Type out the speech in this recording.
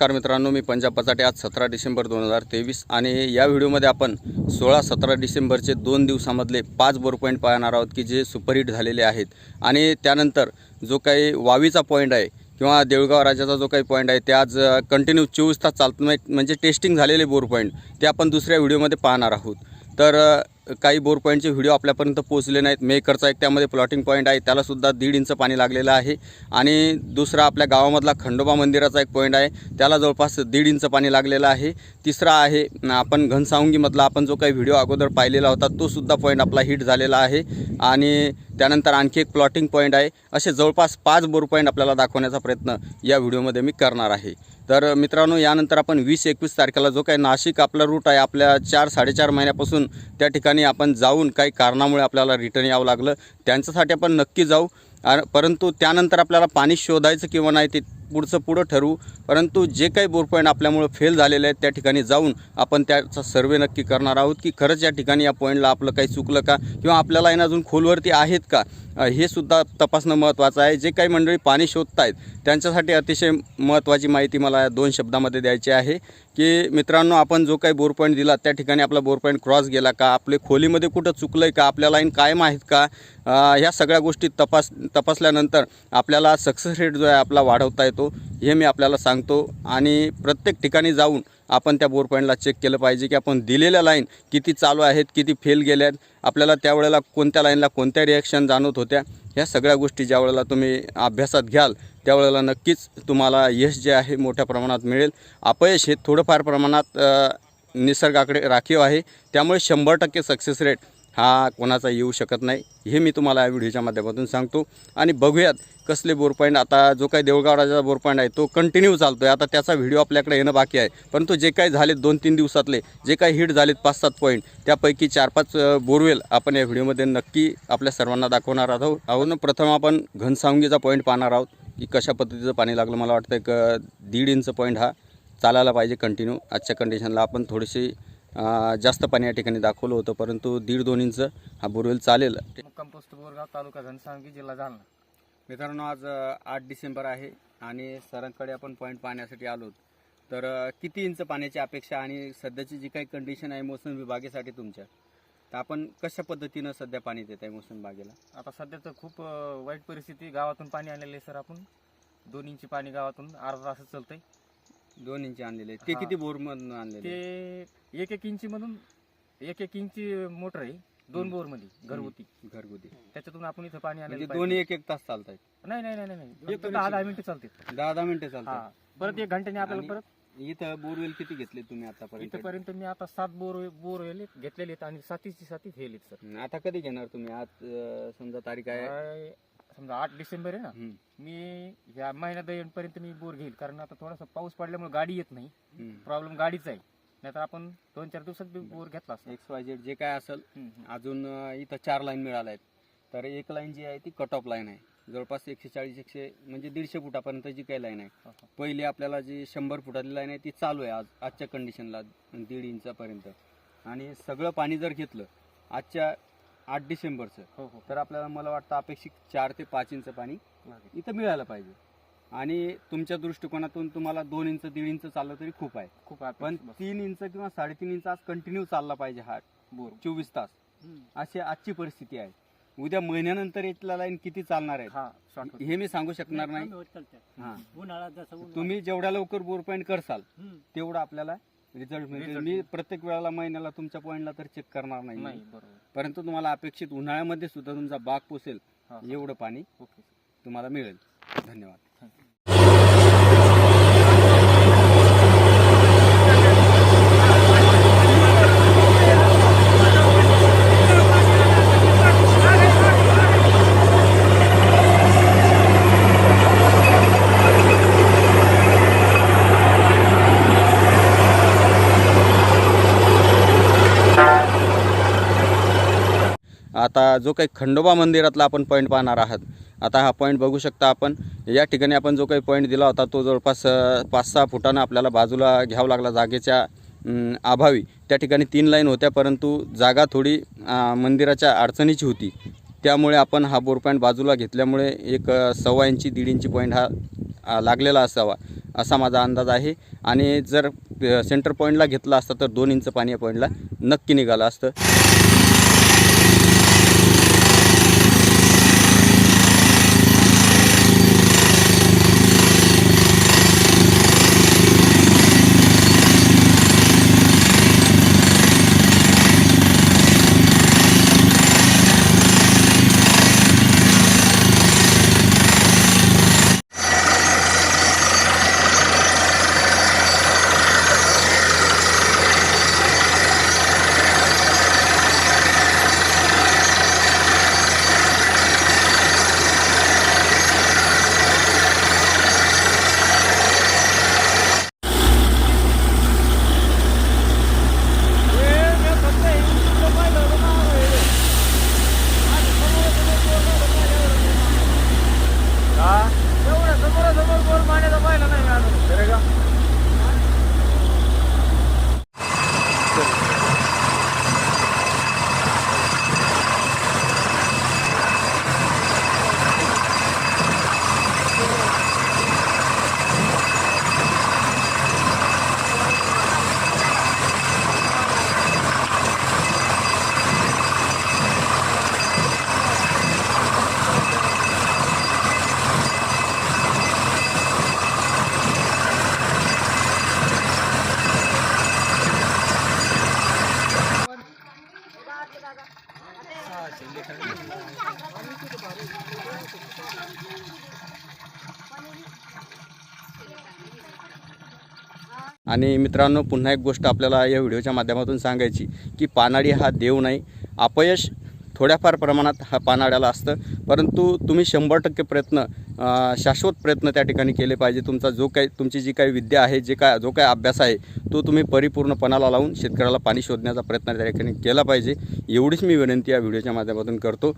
नमस्कार मित्रांनो मी पंजाब पचाटे. आज सतरा डिसेंबर दोन हजार तेवीस आणि या व्हिडिओमध्ये आपण सोळा सतरा डिसेंबरचे दोन दिवसामधले पाच बोर पॉईंट पाहणार आहोत की जे सुपरहिट झालेले आहेत. आणि त्यानंतर जो काही वावीचा पॉईंट आहे किंवा देऊळगाव राजाचा जो काही पॉईंट आहे ते आज कंटिन्यू चोवीस तास चालत नाही म्हणजे टेस्टिंग झालेले बोर पॉईंट ते आपण दुसऱ्या व्हिडिओमध्ये पाहणार आहोत. तर काही बोर पॉईंटचे व्हिडिओ आपल्यापर्यंत पोहोचले नाहीत. मेकरचा एक त्यामध्ये प्लॉटिंग पॉईंट आहे. त्यालासुद्धा दीड इंच पाणी लागलेलं आहे. आणि दुसरा आपल्या गावामधला खंडोबा मंदिराचा एक पॉईंट आहे. त्याला जवळपास दीड इंच पाणी लागलेलं आहे. तिसरा आहे आपण घनसावंगीमधला आपण जो काही व्हिडिओ अगोदर पाहिलेला होता तोसुद्धा पॉईंट आपला हिट झालेला आहे. आणि त्यानंतर आणखी एक प्लॉटिंग पॉईंट आहे. असे जवळपास पाच बोर पॉईंट आपल्याला दाखवण्याचा प्रयत्न या व्हिडिओमध्ये मी करणार आहे. तर मित्रांनो यानंतर आपण वीस एकवीस तारखेला जो काही नाशिक आपला रूट आहे आपल्या चार साडेचार महिन्यापासून त्या ठिकाणी आपण जाऊन काही कारणामुळे आपल्याला रिटर्न यावं लागलं. त्यांच्यासाठी आपण नक्की जाऊ. परंतु त्यानंतर आपल्याला पाणी शोधायचं किंवा नाही ते पुढचं पुढं ठरवू परंतु जे काही बोरपॉईंट आपल्यामुळं फेल झालेले आहेत त्या ठिकाणी जाऊन आपण त्याचा सर्वे नक्की करणार आहोत की खरंच या ठिकाणी या पॉईंटला आपलं काही चुकलं का? किंवा आपल्याला आहे अजून खोलवरती आहेत का? हे सुद्धा तपासणं महत्त्वाचं आहे. जे काही मंडळी पाणी शोधत आहेत त्यांच्यासाठी अतिशय महत्त्वाची माहिती मला या दोन शब्दामध्ये द्यायची आहे की मित्रांनो आपण जो काही बोर पॉईंट दिला त्या ठिकाणी आपला बोर पॉईंट क्रॉस गेला का? आपले खोलीमध्ये कुठं चुकलं आहे का? आपल्या लाईन कायम आहेत का? ह्या सगळ्या गोष्टी तपास तपासल्यानंतर आपल्याला सक्सेस रेट जो आहे आपला वाढवता येतो. हे मी आपल्याला सांगतो. आणि प्रत्येक ठिकाणी जाऊन आपण त्या बोर पॉईंटला चेक केलं पाहिजे की आपण दिलेल्या लाईन किती चालू आहेत किती फेल गेल्या आहेत आपल्याला त्यावेळेला कोणत्या लाईनला कोणत्या रिॲक्शन जाणवत होत्या ह्या सगळ्या गोष्टी ज्या वेळेला तुम्ही अभ्यासात घ्याल त्यावेळेला नक्कीच तुम्हाला यश जे आहे मोठ्या प्रमाणात मिळेल. अपयश हे थोडंफार प्रमाणात निसर्गाकडे राखीव आहे. त्यामुळे शंभर टक्के सक्सेस रेट हा कोणाचा येऊ शकत नाही हे मी तुम्हाला या व्हिडिओच्या माध्यमातून सांगतो. आणि बघूयात कसले बोरपॉईंट आता जो काही देऊळगाव बोरपॉईंट आहे तो कंटिन्यू चालतो आहे आता त्याचा व्हिडिओ आपल्याकडे येणं बाकी आहे. परंतु जे काही झालेत दोन तीन दिवसातले जे काही हिट झालेत पाच सात पॉईंट त्यापैकी चार पाच बोरवेल आपण या व्हिडिओमध्ये नक्की आपल्या सर्वांना दाखवणार आहोत. आहोत प्रथम आपण घनसावंगीचा पॉईंट पाहणार आहोत की कशा पद्धतीचं पाणी लागलं. मला वाटतं एक दीड इंच पॉईंट हा चालायला पाहिजे कंटिन्यू आजच्या कंडिशनला आपण थोडीशी जास्त पाणी या ठिकाणी दाखवलं होतं परंतु दीड दोन इंच हा बोरवेल चालेल. कंपोस्ट बोरगाव तालुका घनसावंगी जिल्हा जालना. मित्रांनो आज आठ डिसेंबर आहे आणि सरांकडे आपण पॉईंट पाहण्यासाठी आलो तर किती इंच पाण्याची अपेक्षा आणि सध्याची जी काही कंडिशन आहे मोसम बागेसाठी तुमच्या? तर आपण कशा पद्धतीनं सध्या पाणी देत आहे मोसम बागेला? आता सध्या तर खूप वाईट परिस्थिती. गावातून पाणी आणलेलं आहे सर आपण. दोन इंची पाणी गावातून. अर्धा तासच चालतंय. दोन इंची आणलेले ते हा. किती बोरमधून आणलेले ते एक एक इंची मधून एक एक इंची मोटर आहे. दोन हम्म. बोरमध्ये घरगुती. घरगुती. त्याच्यातून आपण इथं पाणी म्हणजे आणलं दोन्ही एक एक तास चालत नाही नाही नाही नाही, नाही एक फक्त दहा दहा मिनिटं चालते दहा दहा मिनिटं हा. चालतात परत एक घंट्याने आपल्याला आणि परत इथं बोरवेल किती घेतले तुम्ही आतापर्यंत? इथपर्यंत मी आता सात बोर बोर घेतलेले आहेत आणि सातीची साती हेलेत सर. आता कधी घेणार तुम्ही? आज अ, समजा तारीख आहे. काय, समजा आठ डिसेंबर आहे ना मी या महिन्यात पर्यंत मी बोर घेईल कारण आता थोडासा पाऊस पडल्यामुळे गाडी येत नाही. प्रॉब्लेम गाडीचा आहे नाहीतर आपण दोन चार दिवसात बोर घेतला. एक्स वाय झेड जे काय असेल. अजून इथं चार लाईन मिळाल्या आहेत तर एक लाईन जी आहे ती कट ऑफ लाईन आहे जवळपास एकशे चाळीस एकशे म्हणजे दीडशे फुटापर्यंत जी काही लाईन आहे. पहिली आपल्याला जी शंभर फुटाची लाईन आहे ती चालू आहे आज आजच्या कंडिशनला दीड इंचापर्यंत आणि सगळं पाणी जर घेतलं आजच्या आठ डिसेंबरचं हो हो तर आपल्याला मला वाटतं अपेक्षित चार ते पाच इंच पाणी. इथं मिळायला पाहिजे आणि तुमच्या दृष्टिकोनातून तुम्हाला दोन इंच दीड इंच चाललं तरी खूप आहे खूप पण. तीन इंच किंवा साडेतीन इंच आज कंटिन्यू चालला पाहिजे हा बोर चोवीस तास. अशी आजची परिस्थिती आहे उद्या महिन्यानंतर इथला लाईन किती चालणार आहे हा. हे मी सांगू शकणार नाही हा. तुम्ही जेवढ्या लवकर बोर पॉईंट करसाल. तेवढं आपल्याला रिझल्ट मिळेल Result. मी. प्रत्येक वेळेला महिन्याला तुमच्या पॉईंटला तर चेक करणार नाही. नाही बरोबर. परंतु तुम्हाला अपेक्षित उन्हाळ्यामध्ये सुद्धा तुमचा बाग पोसेल हा, हा. एवढं पाणी ओके तुम्हाला मिळेल. धन्यवाद. आता जो काही खंडोबा मंदिरातला आपण पॉईंट पाहणार आहात आता हा पॉईंट बघू शकता आपण. या ठिकाणी आपण जो काही पॉईंट दिला होता तो जवळपास पाच सहा फुटानं आपल्याला बाजूला घ्यावं लागला जागेच्या अभावी. त्या ठिकाणी तीन लाईन होत्या परंतु जागा थोडी मंदिराच्या अडचणीची होती. त्यामुळे आपण हा बोर पॉईंट बाजूला घेतल्यामुळे एक सव्वा इंची दीड इंची पॉईंट हा लागलेला असावा असा माझा अंदाज आहे. आणि जर सेंटर पॉईंटला घेतला असता तर दोन इंच पाणी या पॉईंटला नक्की निघालं असतं. समोर दोन पाण्याचा पाहिला नाही मिळाला आणि मित्रांनो पुन्हा एक गोष्ट आपल्याला या व्हिडिओच्या माध्यमातून सांगायची की पानाडी हा देव नाही अपयश थोड्याफार प्रमाणात हा पानाड्याला असतं. परंतु तुम्ही शंभर टक्के प्रयत्न शाश्वत प्रयत्न त्या ठिकाणी केले पाहिजे. तुमचा जो काही तुमची जी काही विद्या आहे जे काय जो काय अभ्यास आहे तो तुम्ही परिपूर्णपणाला लावून शेतकऱ्याला पाणी शोधण्याचा प्रयत्न त्या ठिकाणी केला पाहिजे. एवढीच मी विनंती या व्हिडिओच्या माध्यमातून करतो.